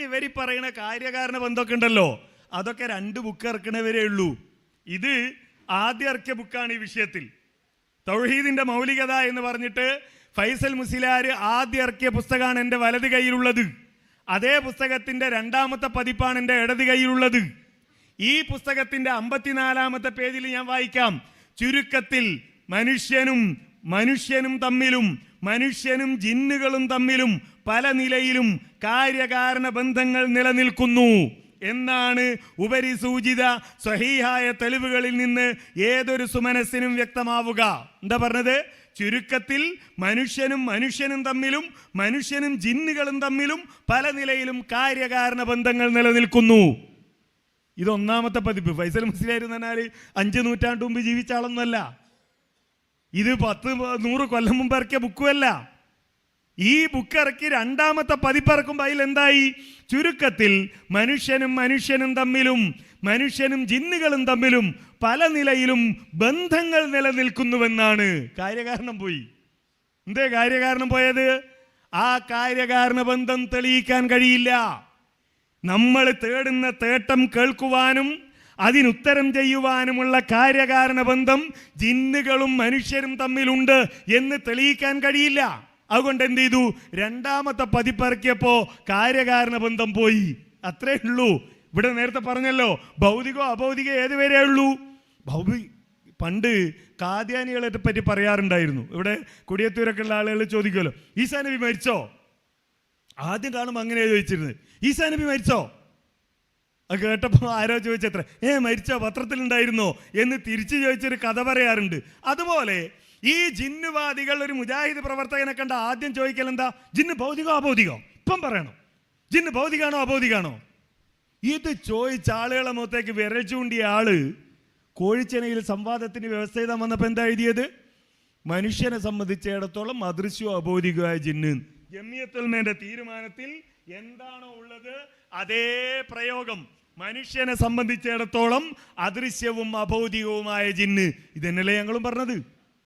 പിന്നെ ഇവർ പറയുന്ന കാര്യകാരണ ബന്ധമൊക്കെ ഉണ്ടല്ലോ. അതൊക്കെ രണ്ട് ബുക്ക് ഇറക്കണവരേ ഉള്ളൂ. ഇത് ആദ്യം ഇറക്കിയ ബുക്കാണ് ഈ വിഷയത്തിൽ. തൗഹീദിന്റെ മൗലികത എന്ന് പറഞ്ഞിട്ട് ഫൈസൽ മുസിലാർ ആദ്യം ഇറക്കിയ പുസ്തകമാണ് എന്റെ വലത് കയ്യിലുള്ളത് അതേ പുസ്തകത്തിന്റെ രണ്ടാമത്തെ പതിപ്പാണ് എന്റെ ഇടത് കയ്യിലുള്ളത് ഈ പുസ്തകത്തിന്റെ അമ്പത്തിനാലാമത്തെ പേജിൽ ഞാൻ വായിക്കാം. ചുരുക്കത്തിൽ മനുഷ്യനും മനുഷ്യനും തമ്മിലും മനുഷ്യനും ജിന്നുകളും തമ്മിലും പല നിലയിലും കാര്യകാരണ ബന്ധങ്ങൾ നിലനിൽക്കുന്നു. എന്നാണ് ഉപരിസൂചിത സ്വഹീഹായ തെളിവുകളിൽ നിന്ന് ഏതൊരു സുമനസ്സിനും വ്യക്തമാവുക. എന്താ പറഞ്ഞത്? ചുരുക്കത്തിൽ മനുഷ്യനും മനുഷ്യനും തമ്മിലും മനുഷ്യനും ജിന്നുകളും തമ്മിലും പല നിലയിലും കാര്യകാരണ ബന്ധങ്ങൾ നിലനിൽക്കുന്നു. ഇതൊന്നാമത്തെ പതിപ്പ്. ഫൈസൽ മുസ്ലിയാർ എന്ന് പറഞ്ഞാൽ അഞ്ച് നൂറ്റാണ്ട് മുമ്പ് ജീവിച്ച ആളൊന്നുമല്ല. ഇത് പത്ത് നൂറ് കൊല്ലം മുമ്പ് ഇറക്കിയ ബുക്കുമല്ല. ഈ ബുക്ക് ഇറക്കി രണ്ടാമത്തെ പതിപ്പിറക്കുമ്പോൾ അതിൽ എന്തായി? ചുരുക്കത്തിൽ മനുഷ്യനും മനുഷ്യനും തമ്മിലും മനുഷ്യനും ജിന്നുകളും തമ്മിലും പല നിലയിലും ബന്ധങ്ങൾ നിലനിൽക്കുന്നുവെന്നാണ്. കാര്യകാരണം പോയി. എന്തേ കാര്യകാരണം പോയത്? ആ കാര്യകാരണ ബന്ധം തെളിയിക്കാൻ കഴിയില്ല. നമ്മൾ തേടുന്ന തേട്ടം കേൾക്കുവാനും അതിനുത്തരം ചെയ്യുവാനുമുള്ള കാര്യകാരണ ബന്ധം ജിന്നുകളും മനുഷ്യരും തമ്മിലുണ്ട് എന്ന് തെളിയിക്കാൻ കഴിയില്ല. അതുകൊണ്ട് എന്ത് ചെയ്തു? രണ്ടാമത്തെ പതിപ്പിറക്കിയപ്പോൾ കാര്യകാരണ ബന്ധം പോയി. അത്രേ ഉള്ളൂ. ഇവിടെ നേരത്തെ പറഞ്ഞല്ലോ ഭൗതികോ അഭൗതികോ ഏത് വരെ ഉള്ളൂ? ഭൗതി പണ്ട് കാദ്യാനികളെ പറ്റി പറയാറുണ്ടായിരുന്നു. ഇവിടെ കുടിയത്തൂരൊക്കെ ഉള്ള ആളുകൾ ചോദിക്കുമല്ലോ ഈസാ നബി മരിച്ചോ? ആദ്യം കാണുമ്പോൾ അങ്ങനെ ചോദിച്ചിരുന്നത് ഈസാ നബി മരിച്ചോ? അത് കേട്ടപ്പോൾ ആരോ ചോദിച്ചത്ര ഏ മരിച്ച പത്രത്തിലുണ്ടായിരുന്നോ? എന്ന് തിരിച്ചു ചോദിച്ചൊരു കഥ പറയാറുണ്ട്. അതുപോലെ ഈ ജിന്നുവാദികൾ ഒരു മുജാഹിദ് പ്രവർത്തകനെ കണ്ട ആദ്യം ചോദിക്കൽ എന്താ ജിന്ന് ഭൗതികോ അഭൗതികോ ഇപ്പം പറയണം. ജിന്ന് ഭൗതികാണോ അഭൗതികാണോ ഇത് ചോദിച്ച ആളുകളെ മുഖത്തേക്ക് വിരൽ ചൂണ്ടിയ ആൾ കോഴിച്ചെനയിൽ സംവാദത്തിന് വ്യവസ്ഥ ചെയ്താൽ വന്നപ്പോൾ എന്താ എഴുതിയത്? മനുഷ്യനെ സംബന്ധിച്ചിടത്തോളം അദൃശ്യവും അബോധികമായ ജിന്ന്. ജമിയത്തുൽമേന്റെ തീരുമാനത്തിൽ എന്താണോ ഉള്ളത് അതേ പ്രയോഗം. മനുഷ്യനെ സംബന്ധിച്ചിടത്തോളം അദൃശ്യവും അഭൗതികവുമായ ജിന്ന്. ഇതന്നല്ലേ ഞങ്ങളും പറഞ്ഞത്?